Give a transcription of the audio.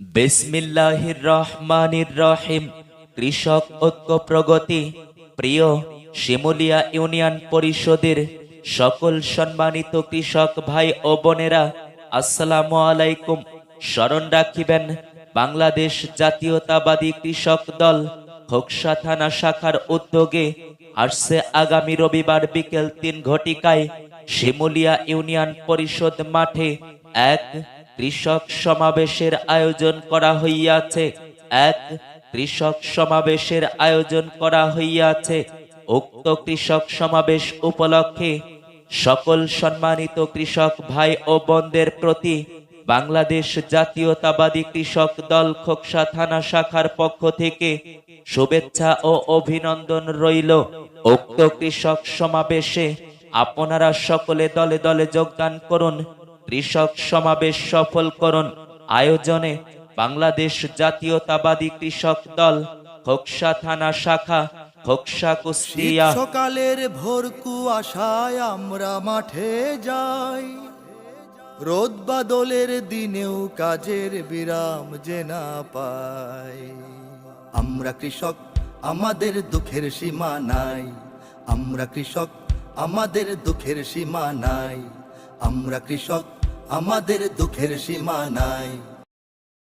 বিসমিল্লাহির রহমানির রহিম। কৃষক ঐক্য প্রগতি। প্রিয় শিমুলিয়া ইউনিয়ন পরিষদের সকল সম্মানিত কৃষক ভাই ও বোনেরা, আসসালামু আলাইকুম। স্মরণ রাখিবেন, বাংলাদেশ জাতীয়তাবাদী কৃষক দল খোকসা থানা শাখার উদ্যোগে আসছে আগামী রবিবার বিকেল তিন ঘটিকায় শিমুলিয়া ইউনিয়ন পরিষদ মাঠে এক কৃষক সমাবেশের আয়োজন করা হইয়াছে। এক কৃষক সমাবেশের আয়োজন করা হইয়াছে। উক্ত কৃষক সমাবেশ উপলক্ষে সকল সম্মানিত কৃষক ভাই ও বোনদের প্রতি বাংলাদেশ জাতীয়তাবাদী কৃষক দল খোকসা থানা শাখার পক্ষ থেকে শুভেচ্ছা ও অভিনন্দন রইল। উক্ত কৃষক সমাবেশে আপনারা সকলে দলে দলে যোগদান করুন। কৃষক সমাবেশ সফল করুন। আয়োজনে বাংলাদেশ জাতীয়তাবাদী কৃষক দল, খোকসা থানা শাখা, খোকসা কুষ্টিয়া। সকালের ভোর কুয়াশায় আমরা মাঠে যাই। রোদ বাদলের দিনেও কাজের বিরাম যে না পাই। আমরা কৃষক, আমাদের দুঃখের সীমা নাই। আমরা কৃষক, আমাদের দুঃখের সীমা নাই। আমরা কৃষক আমাদের দুঃখের সীমা নাই।